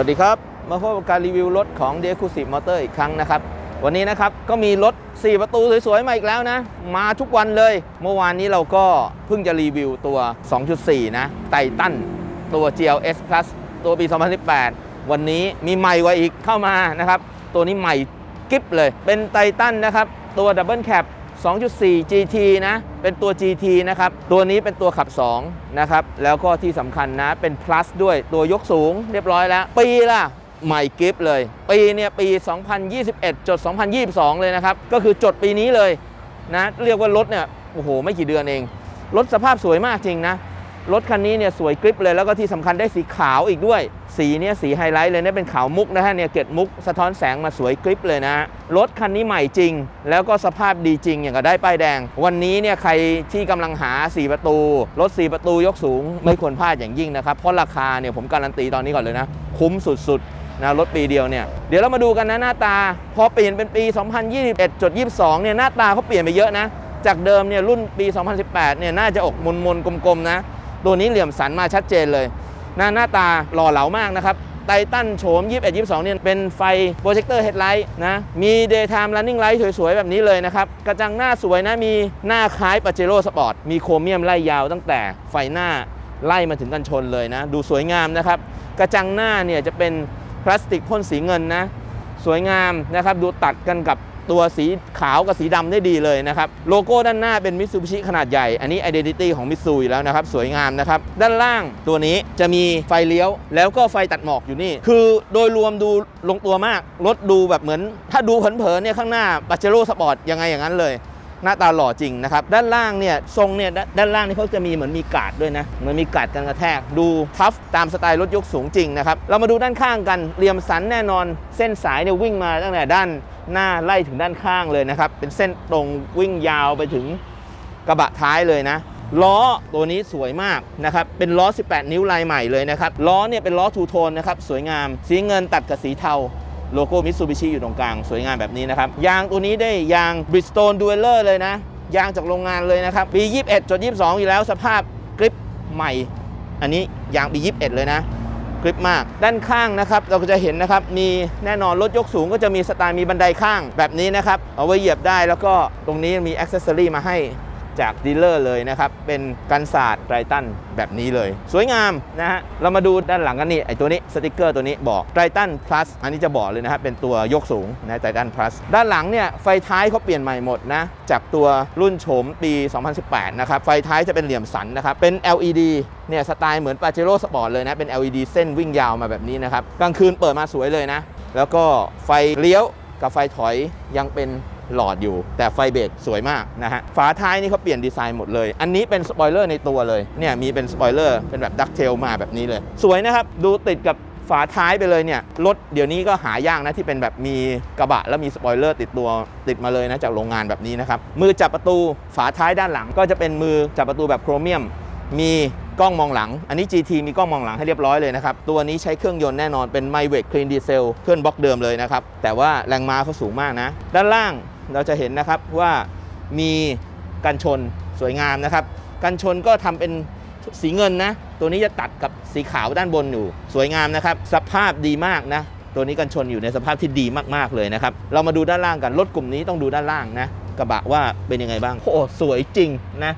สวัสดีครับ มาพบกับการรีวิวรถของ d e c u s i v e Motor อีกครั้งนะครับ วันนี้นะครับก็มีรถ 4 ประตูสวยๆ มาอีกแล้วนะ มาทุกวันเลย เมื่อวานนี้เราก็เพิ่งจะรีวิวตัว 2.4 นะไททันตัว GLS Plus ตัวปี 2018 วันนี้มีใหม่กว่าอีกเข้ามานะครับ ตัวนี้ใหม่กิ๊บเลย เป็นไททันนะครับ ตัวดับเบิลแคป 2.4 GT นะ เป็นตัว GT นะครับ ตัวนี้เป็นตัวขับ 2 นะครับ แล้วก็ที่สำคัญนะ เป็น plus ด้วย ตัวยกสูงเรียบร้อยแล้ว ปีล่ะใหม่กิฟเลย ปีเนี่ยปี 2021 จด 2022 เลยนะครับ ก็คือจดปีนี้เลยนะ เรียกว่ารถเนี่ย โอ้โห ไม่กี่เดือนเอง รถสภาพสวยมากจริงนะ รถคันนี้เนี่ยสวยกริปเลยแล้วก็ที่สำคัญได้สีขาวอีกด้วย สีเนี่ยสีไฮไลท์เลยเนี่ยเป็นขาวมุกนะฮะเนี่ยเกล็ดมุกสะท้อนแสงมาสวยกริปเลยนะรถคันนี้ใหม่จริง แล้วก็สภาพดีจริงอย่างกับได้ป้ายแดง วันนี้เนี่ยใครที่กำลังหา 4 ประตู รถ 4 ประตูยกสูง ไม่ควรพลาดอย่างยิ่งนะครับ เพราะราคาเนี่ยผมการันตีตอนนี้ก่อนเลยนะ คุ้มสุดๆนะรถปีเดียวเนี่ยเดี๋ยวเรามาดูกันนะหน้าตา พอเปลี่ยนเป็นปี 2021.22เนี่ยหน้าตาเขาเปลี่ยนไปเยอะนะจากเดิมเนี่ยรุ่นปี 2018เนี่ยน่าจะอกมนมนๆกลมๆนะ ตัวนี้เหลี่ยมสันมาชัดเจนเลยหน้าหน้าตาหล่อเหลามากนะครับไททันโฉม 21 22 เนี่ย เป็นไฟโปรเจคเตอร์เฮดไลท์นะ มี daytime running light สวยๆ แบบนี้เลยนะครับ กระจังหน้าสวยนะ มีหน้าคล้ายปาเจโร่สปอร์ต มีโครเมียมไล่ยาวตั้งแต่ไฟหน้าไล่มาถึงกันชนเลยนะ ดูสวยงามนะครับ กระจังหน้าเนี่ยจะเป็นพลาสติกพ่นสีเงินนะ สวยงามนะครับ ดูตัดกันกับ ตัวสีขาวกับสีดำได้ดีเลยนะครับ โลโก้ด้านหน้าเป็นมิ t ซูบิชิขนาดใหญ่ อันนี้ Identity ของมิ t ซูอยู่แล้วนะครับ สวยงามนะครับ ด้านล่างตัวนี้จะมีไฟเลี้ยว แล้วก็ไฟตัดหมอกอยู่นี่ คือโดยรวมดูลงตัวมาก รถดูแบบเหมือน ถ้าดูเผินๆเนี่ยข้างหน้าปาเจโร่สปอร์ตยังไงอย่างนั้นเลย หน้าตาหล่อจริงนะครับ ด้านล่างเนี่ยทรงเนี่ยด้านล่างนี่เขาจะมีเหมือนมีกาดด้วยนะเหมือนมีกาดกันกระแทก ดูทัฟตามสไตล์รถยกสูงจริงนะครับ เรามาดูด้านข้างกันเหลี่ยมสันแน่นอน เส้นสายเนี่ยวิ่งมาตั้งแต่ด้านหน้าไล่ถึงด้านข้างเลยนะครับ เป็นเส้นตรงวิ่งยาวไปถึงกระบะท้ายเลยนะล้อตัวนี้สวยมากนะครับ เป็นล้อ 18 นิ้วลายใหม่เลยนะครับ ล้อเนี่ยเป็นล้อทูโทนนะครับ สวยงาม สีเงินตัดกับสีเทา โลโก้มิ t ซูบิชิอยู่ตรงกลาง สวยงามแบบนี้นะครับ ยางตัวนี้ได้ยาง Bridgestone Dueler เลยนะ ยางจากโรงงานเลยนะครับ ปี 21จด22 อยู่แล้วสภาพกริปใหม่ อันนี้ยางปี 21 เลยนะกริปมาก ด้านข้างนะครับเราก็จะเห็นนะครับมีแน่นอนรถยกสูงก็จะมีสไตล์มีบันไดข้างแบบนี้นะครับเอาไว้เหยียบได้แล้วก็ตรงนี้มีอ c เซสซอรี่มาให้ จากดีลเลอร์เลยนะครับ เป็นกันศาสตร์ไตรตันแบบนี้เลย สวยงามนะฮะ เรามาดูด้านหลังกันนี่ไอตัวนี้สติกเกอร์ตัวนี้บอกไตรตัน plus อันนี้จะบอกเลยนะครับ เป็นตัวยกสูงนะไตรตัน plus ด้านหลังเนี่ยไฟท้ายเขาเปลี่ยนใหม่หมดนะจากตัวรุ่นโฉมปี 2018 นะครับ ไฟท้ายจะเป็นเหลี่ยมสันนะครับ เป็น LED เนี่ยสไตล์เหมือนปาเจโร่สปอร์ตเลยนะ เป็น LED เส้นวิ่งยาวมาแบบนี้นะครับ กลางคืนเปิดมาสวยเลยนะ แล้วก็ไฟเลี้ยวกับไฟถอยยังเป็น หลอดอยู่ แต่ไฟเบรกสวยมากนะฮะฝาท้ายนี่เขาเปลี่ยนดีไซน์หมดเลย อันนี้เป็นสปอยเลอร์ในตัวเลยเนี่ยมีเป็นสปอยเลอร์เป็นแบบดักเทลมาแบบนี้เลย สวยนะครับดูติดกับฝาท้ายไปเลยเนี่ยรถเดี๋ยวนี้ก็หายากนะที่เป็นแบบมีกระบะแล้วมีสปอยเลอร์ติดตัวติดมาเลยนะจากโรงงานแบบนี้นะครับมือจับประตูฝาท้ายด้านหลัง ก็จะเป็นมือจับประตูแบบโครเมียม มีกล้องมองหลัง อันนี้ GT มีกล้องมองหลังให้เรียบร้อยเลยนะครับ ตัวนี้ใช้เครื่องยนต์แน่นอนเป็น m y w e c Clean Diesel เครื่องบล็อกเดิมเลยนะครับ แต่ว่าแรงม้าเขาสูงมากนะ ด้านล่าง เราจะเห็นนะครับว่ามีกันชนสวยงามนะครับ กันชนก็ทำเป็นสีเงินนะ ตัวนี้จะตัดกับสีขาวด้านบนอยู่ สวยงามนะครับ สภาพดีมากนะ ตัวนี้กันชนอยู่ในสภาพที่ดีมากๆเลยนะครับ เรามาดูด้านล่างกัน รถกลุ่มนี้ต้องดูด้านล่างนะ กระบะว่าเป็นยังไงบ้าง โอ้โหสวยจริงนะ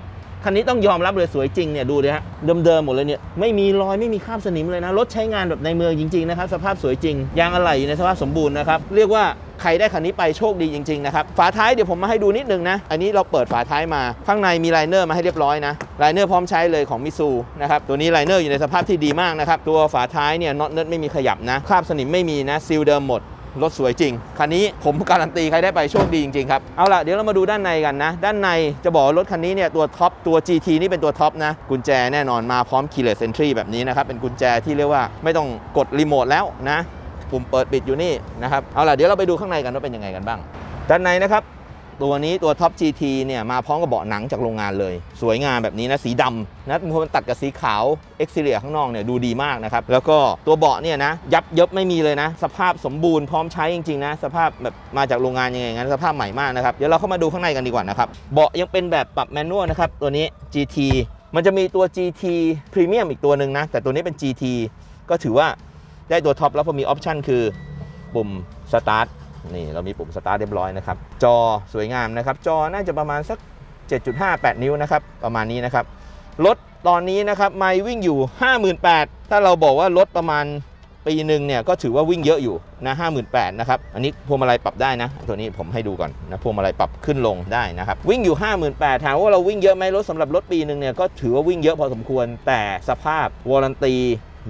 คันนี้ต้องยอมรับเลยสวยจริงเนี่ยดูดิฮะเดิมๆหมดเลยเนี่ยไม่มีรอยไม่มีคราบสนิมเลยนะรถใช้งานแบบในเมืองจริงๆนะครับสภาพสวยจริงยางอะไหล่อยู่ในสภาพสมบูรณ์นะครับเรียกว่าใครได้คันนี้ไปโชคดีจริงๆนะครับฝาท้ายเดี๋ยวผมมาให้ดูนิดนึงนะ อันนี้เราเปิดฝาท้ายมา ข้างในมีไลเนอร์มาให้เรียบร้อยนะไลเนอร์พร้อมใช้เลยของมิซูนะครับตัวนี้ไลเนอร์อยู่ในสภาพที่ดีมากนะครับตัวฝาท้ายเนี่ยน็อตเนิร์ดไม่มีขยับนะคราบสนิมไม่มีนะซีลเดิมหมด รถสวยจริง คันนี้ผมการันตีใครได้ไปโชคดีจริง ๆ ครับ เอาล่ะ เดี๋ยวเรามาดูด้านในกันนะ ด้านในจะบอกรถคันนี้เนี่ยตัวท็อปตัว GT นี่เป็นตัวท็อปนะ กุญแจแน่นอนมาพร้อม keyless entry แบบนี้นะครับ เป็นกุญแจที่เรียกว่าไม่ต้องกดรีโมทแล้วนะปุ่มเปิดปิดอยู่นี่นะครับ เอาล่ะเดี๋ยวเราไปดูข้างในกันว่าเป็นยังไงกันบ้าง ด้านในนะครับ ตัวนี้ตัวท็อป GT เนี่ยมาพร้อมกับเบาะหนังจากโรงงานเลย สวยงามแบบนี้นะสีดำนะมันตัดกับสีขาวเอ็กซิเลียข้างนอกเนี่ยดูดีมากนะครับแล้วก็ตัวเบาะเนี่ยนะยับเยิบไม่มีเลยนะ สภาพสมบูรณ์พร้อมใช้จริงๆนะสภาพแบบมาจากโรงงานยังไงงั้นสภาพใหม่มากนะครับเดี๋ยวเราเข้ามาดูข้างในกันดีกว่านะครับเบาะยังเป็นแบบปรับแมนนวลนะครับตัวนี้ GT มันจะมีตัว GT Premium อีกตัวหนึ่งนะ แต่ตัวนี้เป็น GT ก็ถือว่าได้ตัวท็อปแล้วพอมีออปชันคือปุ่มสตาร์ท นี่เรามีปุ่มสตาร์ทเรียบร้อยนะครับ จอสวยงามนะครับ จอน่าจะประมาณสัก 7.58 นิ้วนะครับ ประมาณนี้นะครับ รถตอนนี้นะครับไม่วิ่งอยู่ 58,000 ถ้าเราบอกว่ารถประมาณปีหนึ่งเนี่ยก็ถือว่าวิ่งเยอะอยู่นะ58,000นะครับ อันนี้พวงมาลัยปรับได้นะ ตัวนี้ผมให้ดูก่อนนะพวงมาลัยปรับขึ้นลงได้นะครับ วิ่งอยู่ 58,000ถามว่าเราวิ่งเยอะไหมรถสำหรับรถปีหนึ่งเนี่ยก็ถือว่าวิ่งเยอะพอสมควรแต่สภาพวอรันตี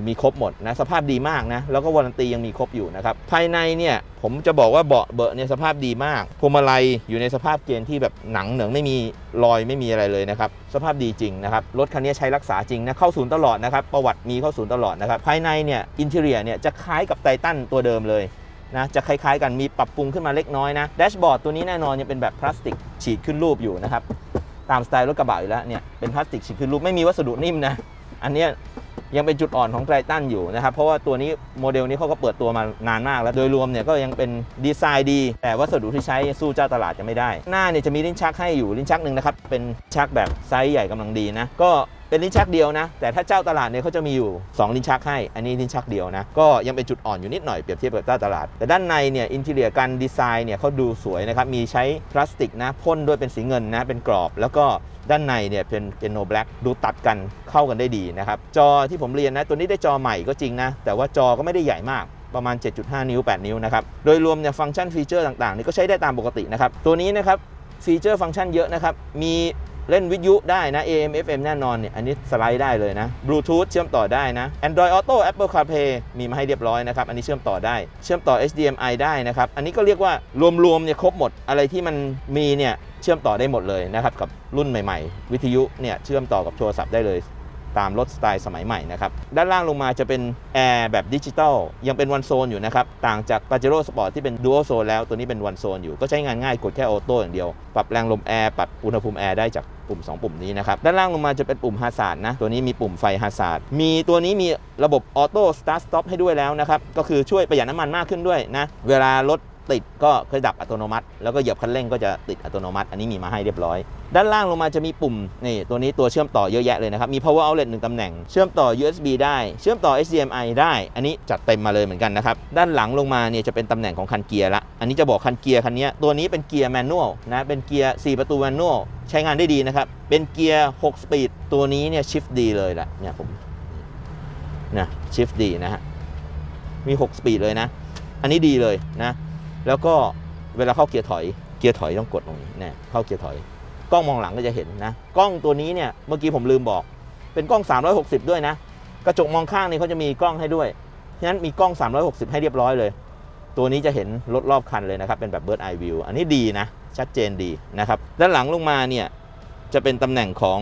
มีครบหมดนะสภาพดีมากนะแล้วก็วารันตียังมีครบอยู่นะครับภายในเนี่ยผมจะบอกว่าเบาะเบอะเนี่ยสภาพดีมากพวงมาลัยอยู่ในสภาพเกณฑ์ที่แบบหนังเหนืองไม่มีรอยไม่มีอะไรเลยนะครับสภาพดีจริงนะครับรถคันนี้ใช้รักษาจริงนะเข้าศูนย์ตลอดนะครับประวัติมีเข้าศูนย์ตลอดนะครับภายในเนี่ยอินเท i รียเนี่ยจะคล้ายกับไททันตัวเดิมเลยนะจะคล้ายๆ กันมีปรับปรุงขึ้นมาเล็กน้อยนะแดชบอร์ดตัวนี้แน่นอนยังเป็นแบบพลาสติกฉีดขึ้นรูปอยู่นะครับตามสไตล์รถกระบะอยู่แล้วเนี่ยเป็นพลาสติกฉีดขึ้นรูปไม่มีวัสดุนิ่มนะอันเนี้ย ยังเป็นจุดอ่อนของไททันอยู่นะครับ เพราะว่าตัวนี้โมเดลนี้เขาก็เปิดตัวมานานมาก แล้วโดยรวมเนี่ยก็ยังเป็นดีไซน์ดี แต่วัสดุที่ใช้สู้เจ้าตลาดจะไม่ได้ หน้าเนี่ยจะมีลิ้นชักให้อยู่ลิ้นชักหนึ่งนะครับเป็นชักแบบไซส์ใหญ่กำลังดีนะก็ เป็นลิ้นชักเดียวนะ แต่ถ้าเจ้าตลาดเนี่ยเขาจะมีอยู่ 2 ลิ้นชักให้ อันนี้ลิ้นชักเดียวนะ ก็ยังเป็นจุดอ่อนอยู่นิดหน่อยเปรียบเทียบกับเจ้าตลาด แต่ด้านในเนี่ยอินทีเรียการดีไซน์เนี่ยเขาดูสวยนะครับ มีใช้พลาสติกนะพ่นด้วยเป็นสีเงินนะเป็นกรอบ แล้วก็ด้านในเนี่ยเป็นเป็นโนแบล็กดูตัดกันเข้ากันได้ดีนะครับ จอที่ผมเรียนนะตัวนี้ได้จอใหม่ก็จริงนะ แต่ว่าจอก็ไม่ได้ใหญ่มากประมาณ 7.5 นิ้ว 8 นิ้วนะครับ โดยรวมเนี่ยฟังก์ชันฟีเจอร์ต่างๆนี่ก็ใช้ได้ตามปกตินะครับ ตัวนี้นะครับฟีเจอร์ฟังก์ชันเยอะนะครับ มี เล่นวิทยุได้นะ AM FM แน่นอนเนี่ยอันนี้สไลด์ได้เลยนะ Bluetooth เชื่อมต่อได้นะ Android Auto Apple CarPlay มีมาให้เรียบร้อยนะครับ อันนี้เชื่อมต่อได้ เชื่อมต่อ HDMI ได้นะครับ อันนี้ก็เรียกว่ารวมๆเนี่ยครบหมดอะไรที่มันมีเนี่ยเชื่อมต่อได้หมดเลยนะครับกับรุ่นใหม่ ๆ วิทยุเนี่ยเชื่อมต่อกับโทรศัพท์ได้เลยตามรถสไตล์สมัยใหม่นะครับ ด้านล่างลงมาจะเป็นแอร์แบบดิจิตอลยังเป็นวันโซนอยู่นะครับ ต่างจาก Pajero Sport ที่เป็นดู a l โซนแล้วตัวนี้เป็นวันโซนอยู่ก็ใช้งานง่ายกดแค่ออโต้อย่างเดียว ปรับแรงลมแอร์ ปรับอุณหภูมิแอร์ได้จาก ปุ่ม 2 ปุ่มนี้นะครับ ด้านล่างลงมาจะเป็นปุ่มฮาซาร์ดนะ ตัวนี้มีปุ่มไฟฮาซาร์ดมีตัวนี้มีระบบออโต้สตาร์ทสต็อปให้ด้วยแล้วนะครับ ก็คือช่วยประหยัดน้ำมันมากขึ้นด้วยนะ เวลารถ ติดก็เคยดับอัตโนมัติ แล้วก็เหยียบคันเร่งก็จะติดอัตโนมัติ อันนี้มีมาให้เรียบร้อย ด้านล่างลงมาจะมีปุ่มนี่ตัวนี้ตัวเชื่อมต่อเยอะแยะเลยนะครับ มี power outlet 1ตำแหน่ง เชื่อมต่อ USB ได้ เชื่อมต่อ HDMI ได้ อันนี้จัดเต็มมาเลยเหมือนกันนะครับ ด้านหลังลงมาเนี่ยจะเป็นตำแหน่งของคันเกียร์ละ อันนี้จะบอกคันเกียร์คันนี้ตัวนี้เป็นเกียร์แมนนวลนะ เป็นเกียร์ 4 ประตูแมนนวลใช้งานได้ดีนะครับ เป็นเกียร์ 6 สปีด ตัวนี้เนี่ยชิฟดีเลยละเนี่ยผมนะชิฟดีนะฮะ มี 6 สปีดเลยนะ อันนี้ดีเลยนะ แล้วก็เวลาเข้าเกียร์ถอยเกียร์ถอยต้องกดตรงนี้น่เข้าเกียร์ถอย กล้องมองหลังก็จะเห็นนะ กล้องตัวนี้เนี่ยเมื่อกี้ผมลืมบอก เป็นกล้อง 360 ด้วยนะ กระจกมองข้างนี่เขาจะมีกล้องให้ด้วยฉะนั้นมีกล้อง 360 ให้เรียบร้อยเลย ตัวนี้จะเห็นรถรอบคันเลยนะครับ เป็นแบบ bird eye view อันนี้ดีนะ ชัดเจนดีนะครับ ด้านหลังลงมาเนี่ยจะเป็นตำแหน่งของ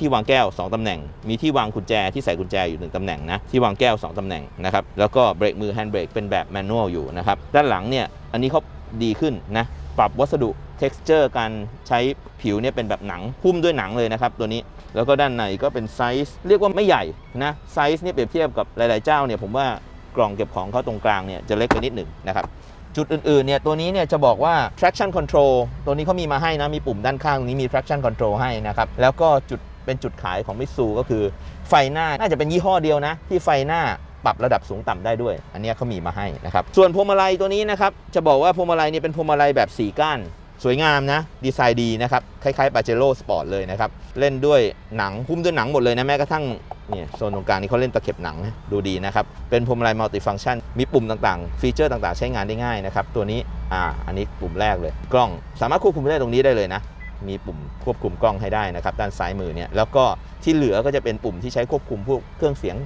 ที่วางแก้ว 2 ตำแหน่ง มีที่วางกุญแจที่ใส่กุญแจอยู่ 1 ตำแหน่งนะ ที่วางแก้ว 2 ตำแหน่งนะครับ แล้วก็เบรกมือแฮนด์เบรกเป็นแบบแมนนวลอยู่นะครับ ด้านหลังเนี่ย อันนี้เขาดีขึ้นนะ ปรับวัสดุ texture การใช้ผิวเนี่ยเป็นแบบหนังหุ้มด้วยหนังเลยนะครับตัวนี้ แล้วก็ด้านในก็เป็นไซส์เรียกว่าไม่ใหญ่นะไซส์เนี่ยเปรียบเทียบกับหลาย ๆ เจ้าเนี่ยผมว่ากล่องเก็บของเขาตรงกลางเนี่ยจะเล็กไปนิดหนึ่งนะครับจุดอื่น ๆ เนี่ย ตัวนี้เนี่ยจะบอกว่า traction control ตัวนี้เขามีมาให้นะ มีปุ่มด้านข้างตรงนี้มี traction control ให้นะครับ แล้วก็จุด เป็นจุดขายของมิสูก็คือไฟหน้าน่าจะเป็นยี่ห้อเดียวนะ ที่ไฟหน้าปรับระดับสูงต่ำได้ด้วย อันนี้เขามีมาให้นะครับ ส่วนพวงมาลัยตัวนี้นะครับ จะบอกว่าพวงมาลัยนี่เป็นพวงมาลัยแบบสีก้าน สวยงามนะ ดีไซน์ดีนะครับ คล้ายๆปาเจโร่สปอร์ตเลยนะครับ เล่นด้วยหนังหุ้มด้วยหนังหมดเลยนะ แม้กระทั่งเนี่ยโซนตรงกลางนี่เขาเล่นตะเข็บหนังนะดูดีนะครับ เป็นพวงมาลัยมัลติฟังชัน มีปุ่มต่างๆ ฟีเจอร์ต่างๆ ใช้งานได้ง่ายนะครับ ตัวนี้ อ่า อันนี้ปุ่มแรกเลย กล้อง สามารถควบคุมได้ตรงนี้ได้เลยนะ มีปุ่มควบคุมกล้องให้ได้นะครับ ด้านซ้ายมือเนี่ยแล้วก็ที่เหลือก็จะเป็นปุ่มที่ใช้ควบคุมพวกเครื่องเสียง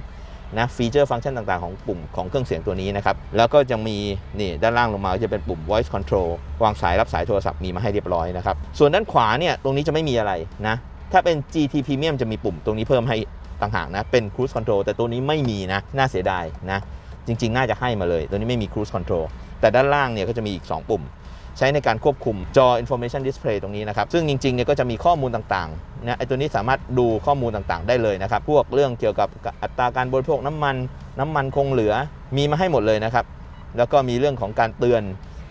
นะฟีเจอร์ฟังก์ชันต่างๆของปุ่มของเครื่องเสียงตัวนี้นะครับ แล้วก็จะมีนี่ด้านล่างลงมาก็จะเป็นปุ่ม voice control วางสายรับสายโทรศัพท์มีมาให้เรียบร้อยนะครับ ส่วนด้านขวาเนี่ยตรงนี้จะไม่มีอะไรนะ ถ้าเป็น GT Premium จะมีปุ่มตรงนี้เพิ่มให้ต่างหากนะ เป็น cruise control แต่ตัวนี้ไม่มีนะ น่าเสียดายนะ จริงๆ น่าจะให้มาเลย ตัวนี้ไม่มี cruise control แต่ด้านล่างเนี่ยก็จะมีอีก 2 ปุ่ม ใช้ในการควบคุมจอ information display ตรงนี้นะครับ ซึ่งจริงๆเนี่ยก็จะมีข้อมูลต่างๆนะไอตัวนี้สามารถดูข้อมูลต่างๆ ได้เลยนะครับ พวกเรื่องเกี่ยวกับอัตราการบริโภคน้ำมัน น้ำมันคงเหลือมีมาให้หมดเลยนะครับ แล้วก็มีเรื่องของการเตือน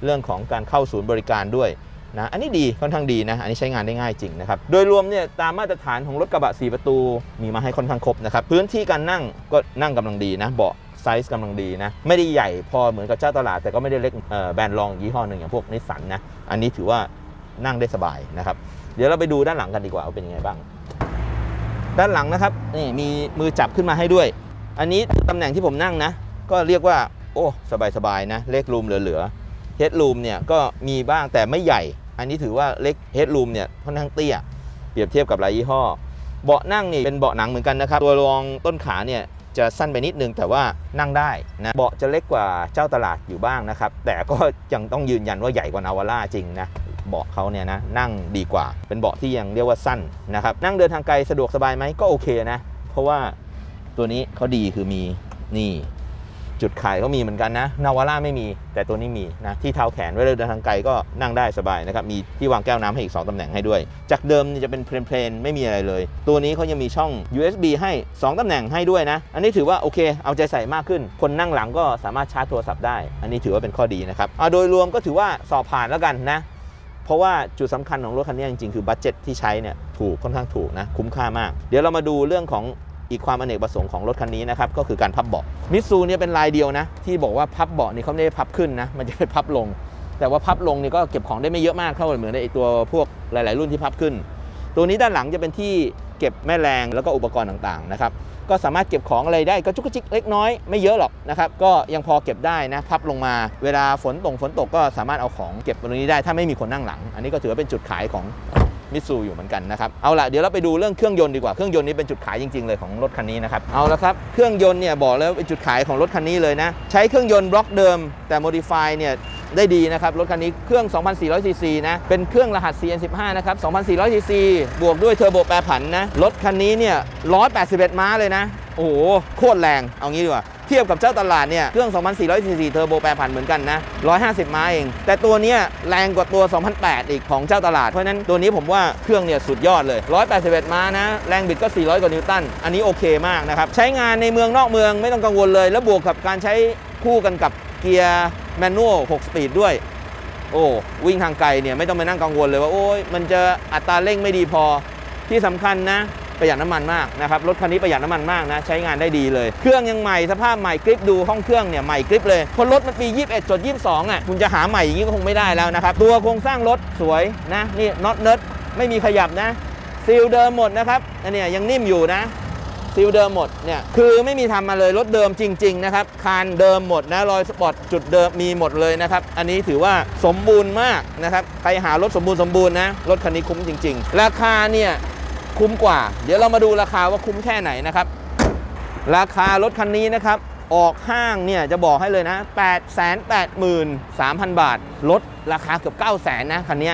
เรื่องของการเข้าศูนย์บริการด้วยนะอันนี้ดีค่อนข้างดีนะอันนี้ใช้งานได้ง่ายจริงนะครับโดยรวมเนี่ยตามมาตรฐานของรถกระบะ 4 ประตูมีมาให้ค่อนข้างครบนะครับพื้นที่การนั่งก็นั่งกำลังดีนะเบาะ ไซส์กำลังดีนะ ไม่ได้ใหญ่พอเหมือนกับเจ้าตลาด แต่ก็ไม่ได้เล็กแบรนด์รองยี่ห้อหนึ่งอย่างพวกนิสสันนะ อันนี้ถือว่านั่งได้สบายนะครับ เดี๋ยวเราไปดูด้านหลังกันดีกว่าว่าเป็นยังไงบ้าง ด้านหลังนะครับนี่มีมือจับขึ้นมาให้ด้วย อันนี้ตำแหน่งที่ผมนั่งนะ ก็เรียกว่า โอ้สบายๆนะเลขรูมเหลือๆเฮดรูมเนี่ยก็มีบ้างแต่ไม่ใหญ่ อันนี้ถือว่าเล็กเฮดรูมเนี่ยค่อนข้างเตี้ยเปรียบเทียบกับหลายยี่ห้อ เบาะนั่งนี่เป็นเบาะหนังเหมือนกันนะครับ ตัวรองต้นขาเนี่ย จะสั้นไปนิดนึงแต่ว่านั่งได้นะเบาะจะเล็กกว่าเจ้าตลาดอยู่บ้างนะครับ แต่ก็ยังต้องยืนยันว่าใหญ่กว่านาวาร่าจริงนะเบาะเขาเนี่ยนะนั่งดีกว่าเป็นเบาะที่ยังเรียกว่าสั้นนะครับนั่งเดินทางไกลสะดวกสบายไหมก็โอเคนะ เพราะว่าตัวนี้เขาดีคือมีนี่ จุดขายก็มีเหมือนกันนะ นาวาร่าไม่มี แต่ตัวนี้มีนะ ที่เท้าแขนเวลาเดินทางไกลก็นั่งได้สบายนะครับ มีที่วางแก้วน้ำให้อีก 2ตำแหน่งให้ด้วย จากเดิมจะเป็นเพลนๆ ไม่มีอะไรเลย ตัวนี้เขายังมีช่อง USB ให้ 2ตำแหน่งให้ด้วยนะ อันนี้ถือว่าโอเค เอาใจใส่มากขึ้น คนนั่งหลังก็สามารถชาร์จโทรศัพท์ได้ อันนี้ถือว่าเป็นข้อดีนะครับเอาโดยรวมก็ถือว่าสอบผ่านแล้วกันนะเพราะว่าจุดสำคัญของรถคันนี้จริงๆ คือบัตเจ็ตที่ใช้เนี่ยถูกค่อนข้างถูกนะคุ้มค่ามาก เดี๋ยวเรามาดูเรื่องของ อีกความอเนกประสงค์ของรถคันนี้นะครับก็คือการพับเบาะมิตซูเนี่ยเป็นลายเดียวนะที่บอกว่าพับเบาะนี่เขาไม่ได้พับขึ้นนะมันจะเป็นพับลง แต่ว่าพับลงนี่ก็เก็บของได้ไม่เยอะมากเท่าเหมือนในตัวพวกหลาย ๆ รุ่นที่พับขึ้น ตัวนี้ด้านหลังจะเป็นที่เก็บแม่แรงแล้วก็อุปกรณ์ต่าง ๆ นะครับก็สามารถเก็บของอะไรได้กระจุกจิกเล็กน้อยไม่เยอะหรอกนะครับก็ยังพอเก็บได้นะพับลงมา เวลาฝนตกฝนตกก็สามารถเอาของเก็บตรงนี้ได้ถ้าไม่มีคนนั่งหลัง อันนี้ก็ถือว่าเป็นจุดขายของ มิสซูอยู่เหมือนกันนะครับเอาละเดี๋ยวเราไปดูเรื่องเครื่องยนต์ดีกว่าเครื่องยนต์นี้เป็นจุดขายจริงๆเลยของรถคันนี้นะครับเอาละครับเครื่องยนต์เนี่ยบอกแล้วเป็นจุดขายของรถคันนี้เลยนะใช้เครื่องยนต์บล็อกเดิมแต่โมดิฟายเนี่ยได้ดีนะครับรถคันนี้เครื่อง 2,400 ซีซีนะเป็นเครื่องรหัส CN15 นะครับ 2,400 ซีซีบวกด้วยเทอร์โบแปรผันนะรถคันนี้เนี่ย 181 ม้าเลยนะ โอ้โหโคตรแรง เอางี้ดีกว่า เทียบกับเจ้าตลาดเนี่ย เครื่อง 2,400ซีซีเทอร์โบแปรผันเหมือนกันนะ 150 ม้าเอง แต่ตัวเนี้ยแรงกว่าตัว 2,008 อีกของเจ้าตลาด เพราะฉะนั้นตัวนี้ผมว่าเครื่องเนี่ยสุดยอดเลย 181 ม้านะ แรงบิดก็ 400 กว่านิวตัน อันนี้โอเคมากนะครับ ใช้งานในเมืองนอกเมืองไม่ต้องกังวลเลย แล้วบวกกับการใช้คู่กันกับเกียร์แมนนวล 6 สปีดด้วย โอ้วิ่งทางไกลเนี่ยไม่ต้องไปนั่งกังวลเลยว่าโอ้ยมันจะอัตราเร่งไม่ดีพอที่สำคัญนะ ประหยัดน้ำมันมากนะครับรถคันนี้ประหยัดน้ำมันมากนะใช้งานได้ดีเลย เครื่องยังใหม่สภาพใหม่กริปดูห้องเครื่องเนี่ยใหม่กริปเลยเพราะรถมันปี 21จด22อะคุณจะหาใหม่อย่างนี้ก็คงไม่ได้แล้วนะครับตัวโครงสร้างรถสวยนะนี่น็อตเนิร์ดไม่มีขยับนะซีลเดิมหมดนะครับอันนี้ยังนิ่มอยู่นะซีลเดิมหมดเนี่ยคือไม่มีทำมาเลยรถเดิมจริง ๆ นะครับ คานเดิมหมดนะรอยสปอตจุดเดิมมีหมดเลยนะครับ อันนี้ถือว่าสมบูรณ์มากนะครับ ใครหารถสมบูรณ์สมบูรณ์นะ รถคันนี้คุ้มจริง ๆ ราคาเนี่ย คุ้มกว่า เดี๋ยวเรามาดูราคาว่าคุ้มแค่ไหนนะครับ ราคารถคันนี้นะครับ ออกห้างเนี่ยจะบอกให้เลยนะ 8 8 3 0 0 0 บาท ลดราคาเกือบ 9 0 0 0 0นะคันนี้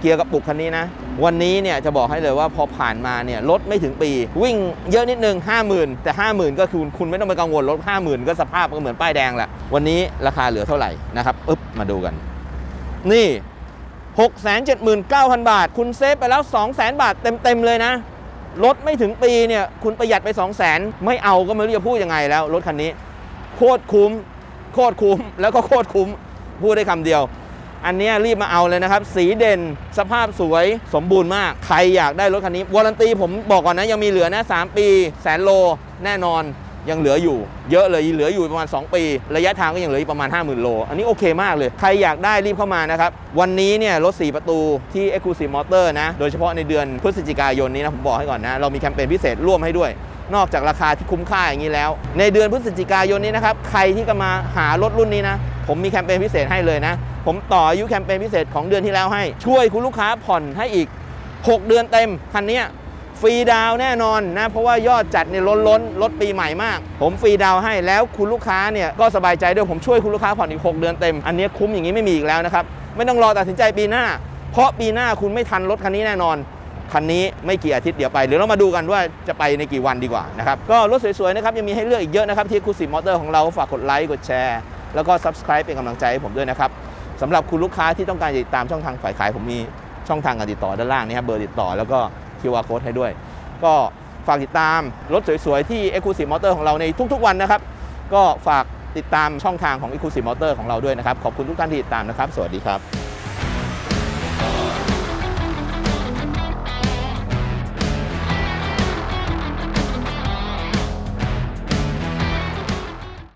เกียร์กระปุกคันนี้นะ วันนี้เนี่ยจะบอกให้เลยว่าพอผ่านมาเนี่ยรถไม่ถึงปี วิ่งเยอะนิดนึง 50,000 แต่ 50,000 ก็คือคุณไม่ต้องไปกังวลรถ 50,000 ก็สภาพก็เหมือนป้ายแดงแหละวันนี้ราคาเหลือเท่าไหร่นะครับอึ๊บมาดูกัน นี่ 679,000 บาท คุณเซฟไปแล้ว 200,000 บาทเต็ม ๆ เลยนะรถไม่ถึงปีเนี่ย คุณประหยัดไป 200,000 ไม่เอาก็ไม่รู้จะพูดยังไงแล้ว รถคันนี้ โคตรคุ้ม โคตรคุ้ม แล้วก็โคตรคุ้ม พูดได้คำเดียว อันเนี้ยรีบมาเอาเลยนะครับ สีเด่นสภาพสวยสมบูรณ์มาก ใครอยากได้รถคันนี้วารันตีผมบอกก่อนนะยังมีเหลือนะ 3 ปีแสนโลแน่นอน ยังเหลืออยู่ เยอะเลยเหลืออยู่ประมาณ 2 ปี ระยะทางก็ยังเหลืออีกประมาณ 50,000 โล อันนี้โอเคมากเลย ใครอยากได้รีบเข้ามานะครับ วันนี้เนี่ยรถ 4 ประตูที่ Exclusive Motor นะ โดยเฉพาะในเดือนพฤศจิกายนนี้นะ ผมบอกให้ก่อนนะ เรามีแคมเปญพิเศษร่วมให้ด้วย นอกจากราคาที่คุ้มค่าอย่างนี้แล้ว ในเดือนพฤศจิกายนนี้นะครับใครที่กำมาหารถรุ่นนี้นะผมมีแคมเปญพิเศษให้เลยนะ ผมต่ออายุแคมเปญพิเศษของเดือนที่แล้วให้ ช่วยคุณลูกค้าผ่อนให้อีก 6 เดือนเต็มคันนี้ ฟรีดาวแน่นอนนะเพราะว่ายอดจัดเนี่ยล้นล้นๆรถปีใหม่มาก ผมฟรีดาวให้แล้วคุณลูกค้าเนี่ยก็สบายใจด้วยผมช่วยคุณลูกค้าผ่อนอีก 6 เดือนเต็ม อันนี้คุ้มอย่างนี้ไม่มีอีกแล้วนะครับ ไม่ต้องรอตัดสินใจปีหน้า เพราะปีหน้าคุณไม่ทันรถคันนี้แน่นอนคันนี้ไม่กี่อาทิตย์เดี๋ยวไปเดี๋ยวเรามาดูกันว่าจะไปในกี่วันดีกว่านะครับก็รถสวยๆนะครับยังมีให้เลือกอีกเยอะนะครับที่คูสิมอเตอร์ของเราฝากกดไลค์กดแชร์แล้วก็ subscribe เป็นกำลังใจให้ผมด้วยนะครับสำหรับคุณลูกค้าที่ต้องการติดตามช่องทางฝ่ายขายผมมีช่องทางการติดต่อด้านล่างนี่ครับเบอร์ติดต่อแล้วก็ QR code ให้ด้วย ก็ฝากติดตามรถสวยๆ ที่ Exclusive Motor ของเราในทุกๆวันนะครับ ก็ฝากติดตามช่องทางของ Exclusive Motor ของเราด้วยนะครับ ขอบคุณทุกท่านที่ติดตามนะครับ สวัสดีครับ